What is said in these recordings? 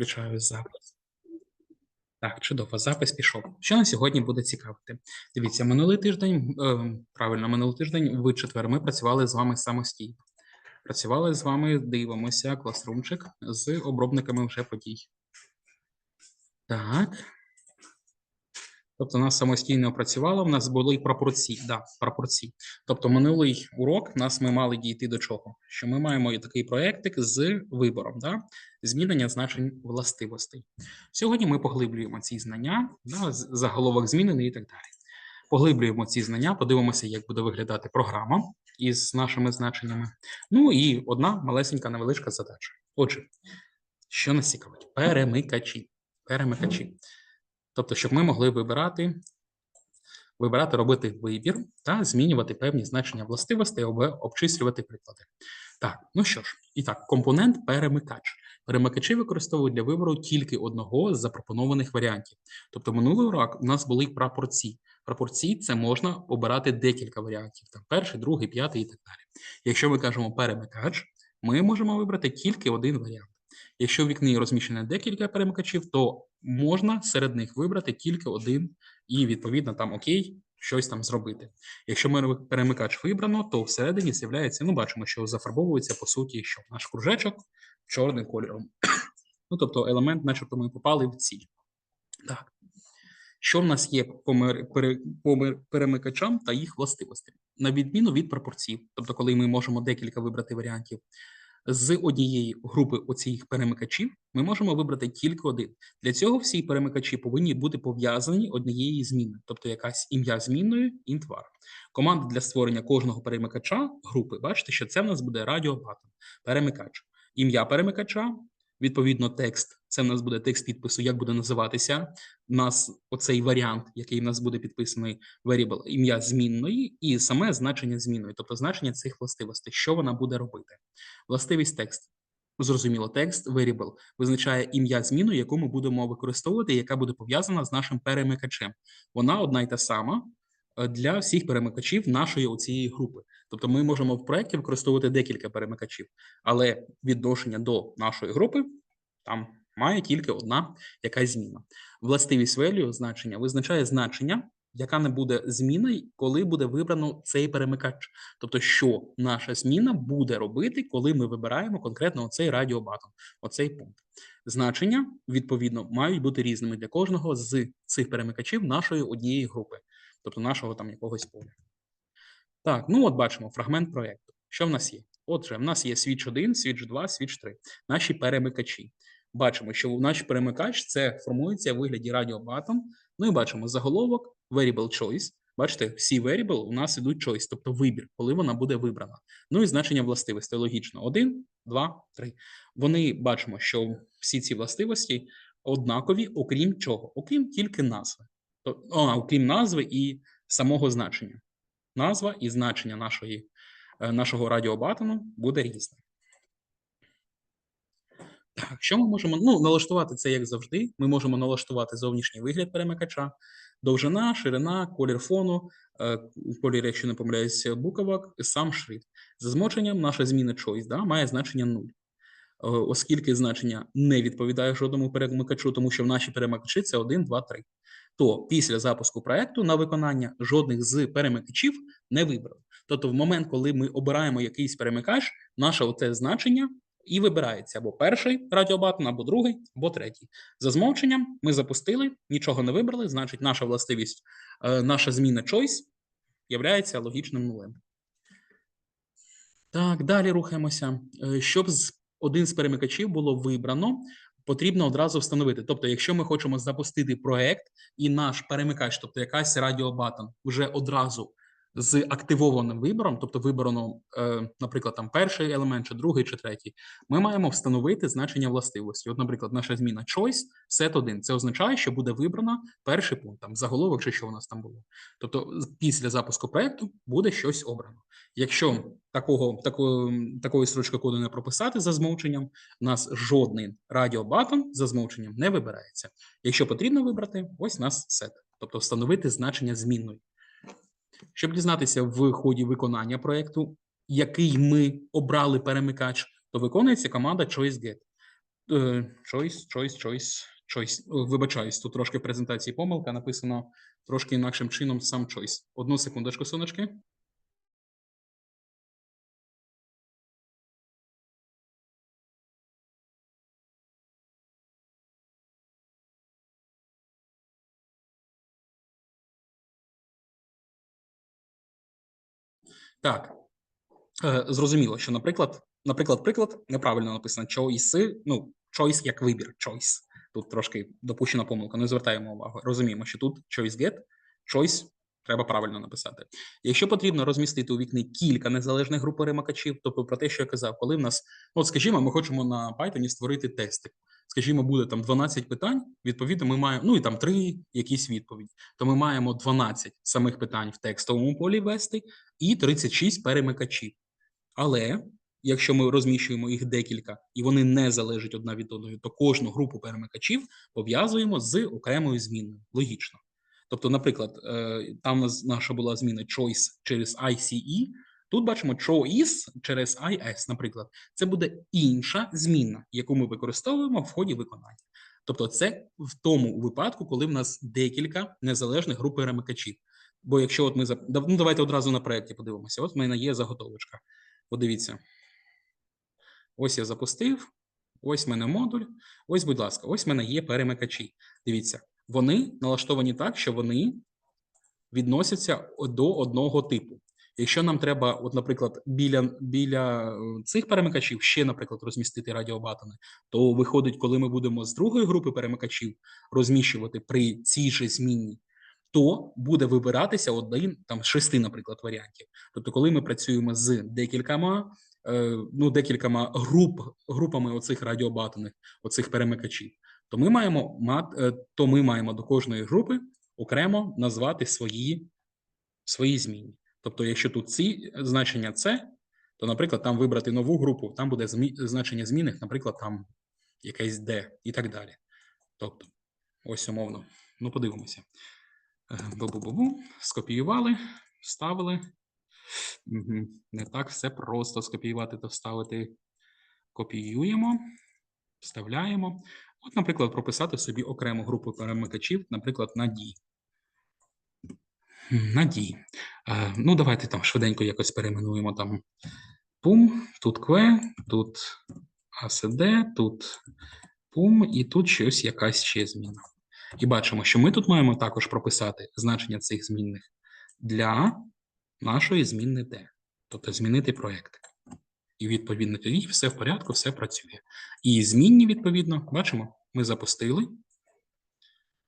Включаю запис. Так, чудово, запис пішов. Що на сьогодні буде цікавити? Дивіться, минулий тиждень, е, правильно, минулий тиждень в четвер ми працювали з вами самостійно. Працювали з вами, дивимося, класрумчик з обробниками вже подій. Так. Тобто, нас самостійно працювало, у нас були пропорції. Да, пропорції. Тобто, минулий урок нас ми мали дійти до чого? Що ми маємо і такий проєктик з вибором, да? змінення значень властивостей. Сьогодні ми поглиблюємо ці знання, да, заголовок змінений і так далі. Поглиблюємо ці знання, подивимося, як буде виглядати програма із нашими значеннями. Ну і одна малесенька невеличка задача. Отже, що нас цікавить? Перемикачі. Перемикачі. Тобто, щоб ми могли вибирати, вибирати, робити вибір та змінювати певні значення властивостей або обчислювати приклади. Так, ну що ж, і так, компонент перемикач. Перемикачі використовують для вибору тільки одного з запропонованих варіантів. Тобто, минулий урок у нас були прапорці. Прапорці це можна обирати декілька варіантів: там перший, другий, п'ятий і так далі. Якщо ми кажемо перемикач, ми можемо вибрати тільки один варіант. Якщо в вікні розміщено декілька перемикачів, то можна серед них вибрати тільки один і, відповідно, там окей, щось там зробити. Якщо перемикач вибрано, то всередині з'являється, ну, бачимо, що зафарбовується по суті, що наш кружечок чорним кольором. Ну, тобто елемент, начебто, ми попали в ціль. Так. Що в нас є по перемикачам та їх властивостям? На відміну від пропорцій, тобто, коли ми можемо декілька вибрати варіантів, з однієї групи оцих перемикачів ми можемо вибрати тільки один. Для цього всі перемикачі повинні бути пов'язані однією зміною, тобто якась ім'я змінною, інтвар. Команда для створення кожного перемикача групи, бачите, що це в нас буде радіобатон, перемикач. Ім'я перемикача, відповідно, текст. Це в нас буде текст підпису, як буде називатися. У нас оцей варіант, який в нас буде підписаний variable, ім'я змінної, і саме значення змінної, тобто значення цих властивостей, що вона буде робити. Властивість текст. Зрозуміло, текст variable визначає ім'я зміну, яку ми будемо використовувати, яка буде пов'язана з нашим перемикачем. Вона одна й та сама для всіх перемикачів нашої оцієї групи. Тобто ми можемо в проєкті використовувати декілька перемикачів, але відношення до нашої групи там має тільки одна якась зміна. Властивість value значення визначає значення, яка не буде зміною, коли буде вибрано цей перемикач. Тобто, що наша зміна буде робити, коли ми вибираємо конкретно оцей радіобатон, оцей пункт. Значення, відповідно, мають бути різними для кожного з цих перемикачів нашої однієї групи, тобто нашого там якогось поля. Так, ну от бачимо фрагмент проєкту. Що в нас є? Отже, в нас є switch 1, switch 2, switch 3, наші перемикачі. Бачимо, що наш перемикач це формується в вигляді радіобатон. Ну і бачимо заголовок variable choice. Бачите, всі variable у нас ідуть choice, тобто вибір, коли вона буде вибрана. Ну і значення властивостей логічно: 1, 2, 3. Вони бачимо, що всі ці властивості однакові, окрім чого? Окрім тільки назви. А, окрім назви і самого значення. Назва і значення нашої, е, нашого радіобатону буде різне. Так, що ми можемо? Ну, налаштувати це як завжди. Ми можемо налаштувати зовнішній вигляд перемикача, довжина, ширина, колір фону, е, колір, якщо не помиляюся, буквок, сам шрифт. За змоченням наша зміна choice да, має значення 0. Е, Оскільки значення не відповідає жодному перемикачу, тому що в наші перемикачі це 1, 2, 3, то після запуску проекту на виконання жодних з перемикачів не вибрали. Тобто, в момент, коли ми обираємо якийсь перемикач, наше оце значення і вибирається або перший радіобатон, або другий, або третій. За змовченням ми запустили, нічого не вибрали, значить, наша властивість, е, наша зміна choice являється логічним нулем. Так, далі рухаємося. Е, Щоб один з перемикачів було вибрано, потрібно одразу встановити. Тобто, якщо ми хочемо запустити проект, і наш перемикач, тобто якась радіобатон, вже одразу з активованим вибором, тобто вибрано, е, наприклад, там перший елемент, чи другий, чи третій, ми маємо встановити значення властивості. От, наприклад, наша зміна choice set 1. Це означає, що буде вибрано перший пункт, там заголовок, чи що у нас там було. Тобто, після запуску проекту буде щось обрано. Якщо такого такої, такої строчки коду не прописати за змовченням, у нас жодний радіобатон за змовченням не вибирається. Якщо потрібно вибрати, ось у нас сет, тобто встановити значення змінної. Щоб дізнатися в ході виконання проєкту, який ми обрали перемикач, то виконується команда ChoiceGet. Е, Choice, choice, choice, choice. Вибачаюсь, тут трошки в презентації помилка написано трошки інакшим чином сам choice. Одну секундочку, сонечки. Так. Е, Зрозуміло, що, наприклад, наприклад, приклад неправильно написано choice, ну, choice як вибір, choice. Тут трошки допущена помилка, не звертаємо увагу. Розуміємо, що тут choice get, choice треба правильно написати. Якщо потрібно розмістити у вікні кілька незалежних груп перемикачів, тобто про те, що я казав, коли в нас, ну, от скажімо, ми хочемо на Python створити тести. Скажімо, буде там 12 питань, відповідно, ми маємо, ну і там три якісь відповіді. То ми маємо 12 самих питань в текстовому полі ввести і 36 перемикачів. Але якщо ми розміщуємо їх декілька і вони не залежать одна від одної, то кожну групу перемикачів пов'язуємо з окремою зміною. Логічно. Тобто, наприклад, е, там наша була зміна choice через ICE. Тут бачимо choice через IS, наприклад. Це буде інша змінна, яку ми використовуємо в ході виконання. Тобто, це в тому випадку, коли в нас декілька незалежних груп перемикачів. Бо якщо от ми ну, давайте одразу на проєкті подивимося. От в мене є заготовочка. Подивіться. Ось я запустив. Ось в мене модуль. Ось, будь ласка, ось в мене є перемикачі. Дивіться, вони налаштовані так, що вони відносяться до одного типу. Якщо нам треба, от, наприклад, біля, біля е, цих перемикачів ще, наприклад, розмістити радіобатони, то виходить, коли ми будемо з другої групи перемикачів розміщувати при цій же зміні, то буде вибиратися один там шести, наприклад, варіантів. Тобто, коли ми працюємо з декількома, е, ну, декількома груп, групами оцих радіобатоних, оцих перемикачів, то ми маємо мат, е, то ми маємо до кожної групи окремо назвати свої, свої зміни. Тобто, якщо тут ці значення це, то, наприклад, там вибрати нову групу, там буде змі... значення змінних, наприклад, там якесь D і так далі. Тобто, ось умовно. Ну, подивимося. Е, Бу-бу-бу-бу. Скопіювали, вставили. Не так все просто скопіювати та вставити. Копіюємо, вставляємо. От, наприклад, прописати собі окрему групу перемикачів, наприклад, на D. На Е, ну, давайте там швиденько якось перейменуємо там пум, тут кве, тут ACD, тут пум, і тут щось якась ще зміна. І бачимо, що ми тут маємо також прописати значення цих змінних для нашої змінни D. Тобто змінити проєктик. І відповідно тоді все в порядку, все працює. І змінні, відповідно, бачимо, ми запустили.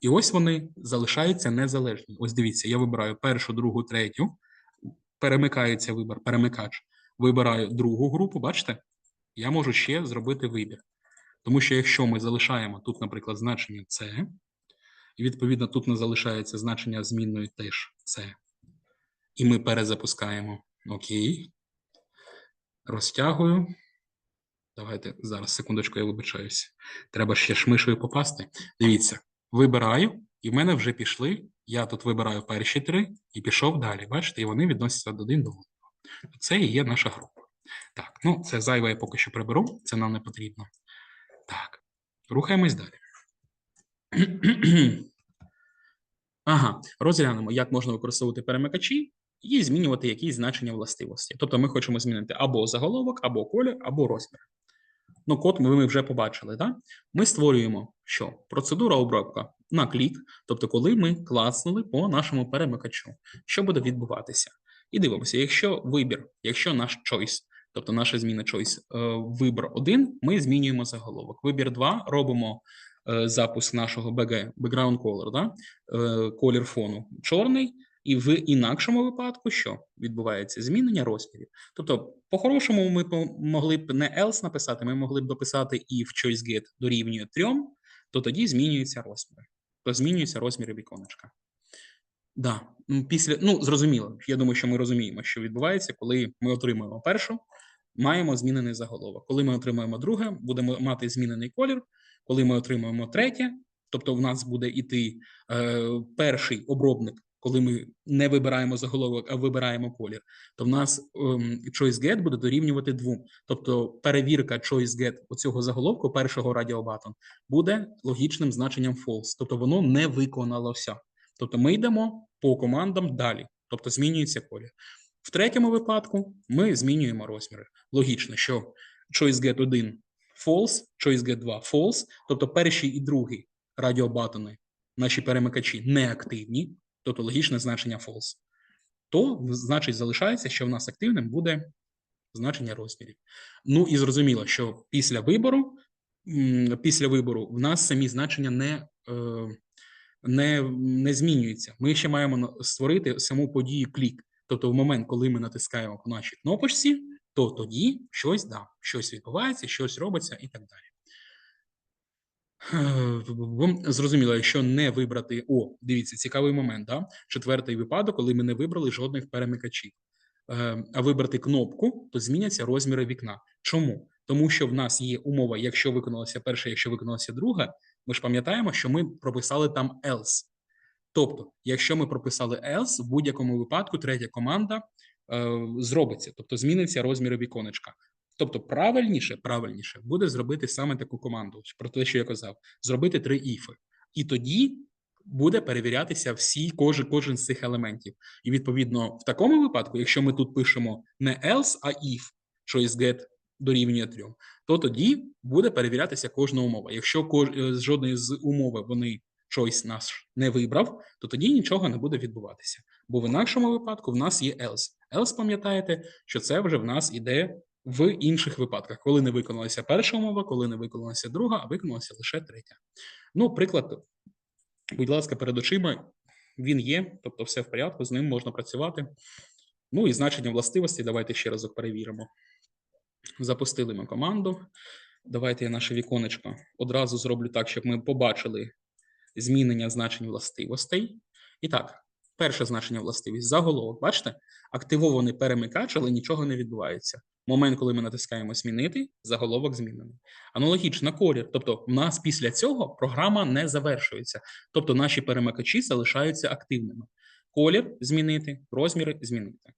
І ось вони залишаються незалежні. Ось дивіться, я вибираю першу, другу, третю. Перемикається вибір, перемикач. Вибираю другу групу, бачите? Я можу ще зробити вибір. Тому що якщо ми залишаємо тут, наприклад, значення C, і відповідно тут не залишається значення змінної теж C, і ми перезапускаємо. Окей. Розтягую. Давайте зараз, секундочку, я вибачаюсь. Треба ще шмишою попасти. Дивіться, вибираю, і в мене вже пішли. Я тут вибираю перші три і пішов далі. Бачите, і вони відносяться один до одного. Це і є наша група. Так, ну це зайве я поки що приберу, це нам не потрібно. Так, рухаємось далі. Ага, розглянемо, як можна використовувати перемикачі і змінювати якісь значення властивості. Тобто ми хочемо змінити або заголовок, або колір, або розмір. Ну, код ми, вже побачили. Да? Ми створюємо що? Процедура обробка на клік, тобто, коли ми клацнули по нашому перемикачу, що буде відбуватися? І дивимося, якщо вибір, якщо наш choice, тобто наша зміна choice, е, вибір 1, ми змінюємо заголовок. Вибір 2 робимо е, запуск нашого BG, background color, да? е, колір фону чорний, і в інакшому випадку що відбувається? Змінення розмірів. Тобто, по-хорошому, ми могли б не else написати, ми могли б дописати if choice get дорівнює 3, то тоді змінюються розміри. То змінюються розміри віконечка. Да, після, ну зрозуміло. Я думаю, що ми розуміємо, що відбувається, коли ми отримуємо першу, маємо змінений заголовок. Коли ми отримуємо друге, будемо мати змінений колір. Коли ми отримуємо третє, тобто в нас буде іти е, перший обробник коли ми не вибираємо заголовок, а вибираємо колір, то в нас ем, choice get буде дорівнювати 2. Тобто перевірка choice get оцього заголовку першого радіобатон буде логічним значенням false. Тобто воно не виконалося. Тобто ми йдемо по командам далі, тобто змінюється колір. В третьому випадку ми змінюємо розміри. Логічно, що choice get 1 false, choice get 2 false, тобто перший і другий радіобатони, наші перемикачі неактивні, тобто логічне значення false, то значить залишається, що в нас активним буде значення розмірів. Ну і зрозуміло, що після вибору, після вибору в нас самі значення не, е, не, не змінюються. Ми ще маємо створити саму подію клік. Тобто, в момент, коли ми натискаємо по нашій кнопочці, то тоді щось да, щось відбувається, щось робиться і так далі. Зрозуміло, якщо не вибрати. О, дивіться, цікавий момент. Да? Четвертий випадок, коли ми не вибрали жодних перемикачів. Е, А вибрати кнопку, то зміняться розміри вікна. Чому? Тому що в нас є умова, якщо виконалося перша, якщо виконалося друга, ми ж пам'ятаємо, що ми прописали там else. Тобто, якщо ми прописали else, в будь-якому випадку третя команда е, зробиться, тобто зміниться розміри віконечка. Тобто, правильніше, правильніше буде зробити саме таку команду, про те, що я казав, зробити три іфи. І тоді буде перевірятися всі кожен, кожен з цих елементів. І відповідно, в такому випадку, якщо ми тут пишемо не else, а if, що із get дорівнює 3, то тоді буде перевірятися кожна умова. Якщо кож... е, жодної з умови вони choice наш не вибрав, то тоді нічого не буде відбуватися. Бо в інакшому випадку в нас є else. Else, пам'ятаєте, що це вже в нас іде в інших випадках, коли не виконалася перша умова, коли не виконалася друга, а виконалася лише третя. Ну, приклад, будь ласка, перед очима він є, тобто все в порядку, з ним можна працювати. Ну і значення властивості, давайте ще разок перевіримо. Запустили ми команду. Давайте я наше віконечко одразу зроблю так, щоб ми побачили змінення значень властивостей. І так, перше значення властивість заголовок. Бачите, активований перемикач, але нічого не відбувається. Момент, коли ми натискаємо змінити, заголовок змінений. Аналогічно колір. Тобто, в нас після цього програма не завершується. Тобто, наші перемикачі залишаються активними. Колір змінити, розміри змінити.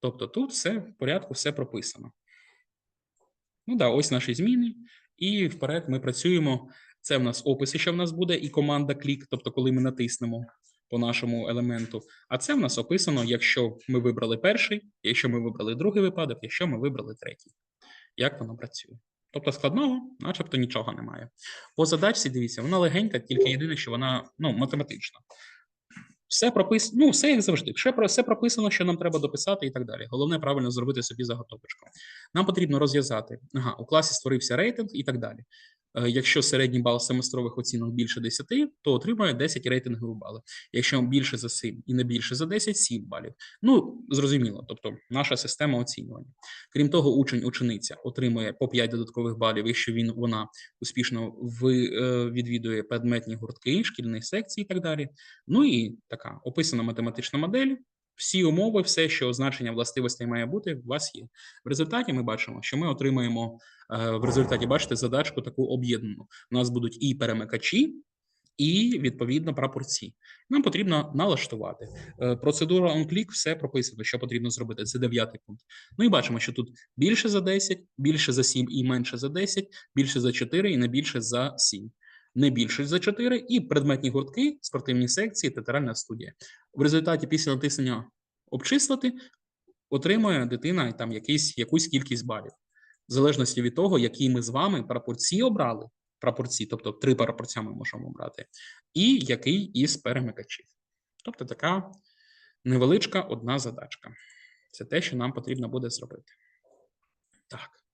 Тобто, тут все в порядку, все прописано. Ну да, ось наші зміни. І вперед ми працюємо. Це в нас описи, що в нас буде, і команда клік, тобто, коли ми натиснемо по нашому елементу. А це в нас описано, якщо ми вибрали перший, якщо ми вибрали другий випадок, якщо ми вибрали третій. Як воно працює? Тобто складного, начебто нічого немає. По задачці, дивіться, вона легенька, тільки єдине, що вона ну, математична. Все прописано, ну, все як завжди. Все, про- все прописано, що нам треба дописати і так далі. Головне правильно зробити собі заготовочку. Нам потрібно розв'язати. Ага, у класі створився рейтинг і так далі. Е, Якщо середній бал семестрових оцінок більше 10, то отримує 10 рейтингових балів. Якщо більше за 7 і не більше за 10 – 7 балів. Ну, зрозуміло, тобто наша система оцінювання. Крім того, учень, учениця отримує по 5 додаткових балів, якщо він вона успішно е, відвідує предметні гуртки, шкільні секції і так далі. Ну і така описана математична модель. Всі умови, все, що значення властивостей має бути, у вас є. В результаті ми бачимо, що ми отримаємо е, в результаті, бачите, задачку таку об'єднану. У нас будуть і перемикачі, і відповідно прапорці. Нам потрібно налаштувати. Е, Процедура on-click, все прописано, що потрібно зробити. Це дев'ятий пункт. Ну і бачимо, що тут більше за 10, більше за 7 і менше за 10, більше за 4 і не більше за 7. Не більше за 4 і предметні гуртки, спортивні секції, театральна студія. В результаті після натиснення обчислити отримує дитина там якийсь, якусь кількість балів. В залежності від того, які ми з вами прапорці обрали, прапорці, тобто три прапорця ми можемо обрати, і який із перемикачів. Тобто така невеличка одна задачка. Це те, що нам потрібно буде зробити. Так.